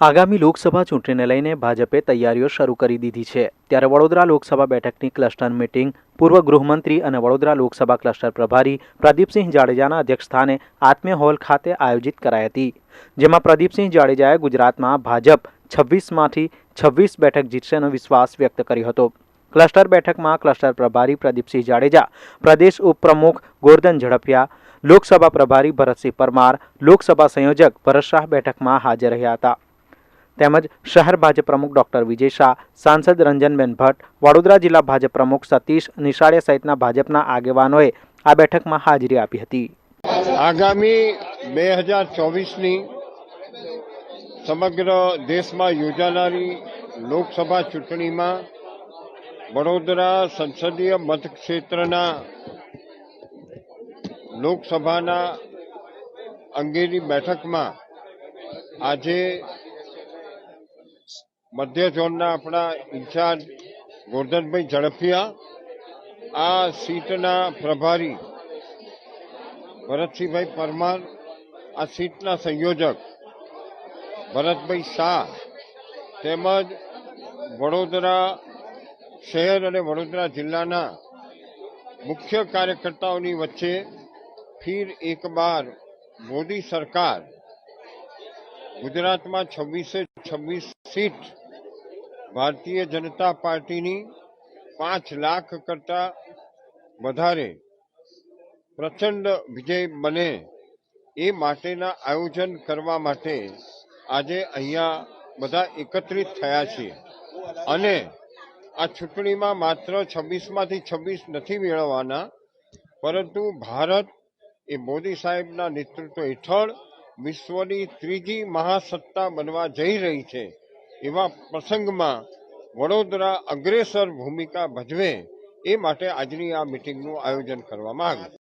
આગામી લોકસભા ચૂંટણીને લઈને ભાજપે તૈયારીઓ શરૂ કરી દીધી છે. ત્યારે વડોદરા લોકસભા બેઠકની ક્લસ્ટર મીટિંગ, પૂર્વ ગૃહમંત્રી અને વડોદરા લોકસભા ક્લસ્ટર પ્રભારી પ્રદીપસિંહ જાડેજાના અધ્યક્ષસ્થાને આત્મીય હોલ ખાતે આયોજિત કરાઈ હતી. જેમાં પ્રદીપસિંહ જાડેજાએ ગુજરાતમાં ભાજપ છવ્વીસમાંથી છવ્વીસ બેઠક જીતશેનો વિશ્વાસ વ્યક્ત કર્યો હતો. ક્લસ્ટર બેઠકમાં ક્લસ્ટર પ્રભારી પ્રદીપસિંહ જાડેજા, પ્રદેશ ઉપપ્રમુખ ગોરધન ઝડપિયા લોકસભા પ્રભારી ભરતસિંહ પરમાર, લોકસભા સંયોજક ભરત શાહ બેઠકમાં હાજર રહ્યા હતા. તેમજ શહેર ભાજપ પ્રમુખ ડોક્ટર વિજય શાહ, સાંસદ રંજનબેન ભટ્ટ, વડોદરા જિલ્લા ભાજપ પ્રમુખ સતીશ નિશાળે સહિતના ભાજપના આગેવાનોએ આ બેઠકમાં હાજરી આપી હતી. આગામી બે હજાર ચોવીસની સમગ્ર દેશમાં યોજાનારી લોકસભા ચૂંટણીમાં વડોદરા સંસદીય મતક્ષેત્રના લોકસભાના અંગેની બેઠકમાં આજે મધ્ય ઝોનના આપણા ઇન્ચાર્જ ગોરધનભાઈ ઝડફિયા, આ સીટના પ્રભારી ભરતસિંહભાઈ પરમાર, આ સીટના સંયોજક ભરતભાઈ શાહ તેમજ વડોદરા શહેર અને વડોદરા જિલ્લાના મુખ્ય કાર્યકર્તાઓની વચ્ચે ફીર એક બાર મોદી સરકાર ગુજરાતમાં છવ્વીસે છવ્વીસ સીટ ભારતીય જનતા પાર્ટીની પાંચ લાખ કરતા વધારે પ્રચંડ વિજય બને એ માટેના આયોજન કરવા માટે આજે અહીંયા બધા એકત્રિત થયા છીએ. અને આ ચૂંટણીમાં માત્ર છવ્વીસમાંથી છવ્વીસ નથી મેળવવાના, પરંતુ ભારત એ મોદી સાહેબના નેતૃત્વ હેઠળ વિશ્વની ત્રીજી મહાસત્તા બનવા જઈ રહી છે. એવા પ્રસંગમાં વડોદરા અગ્રેસર ભૂમિકા ભજવે એ માટે આજની આ મિટિંગનું આયોજન કરવામાં આવ્યું.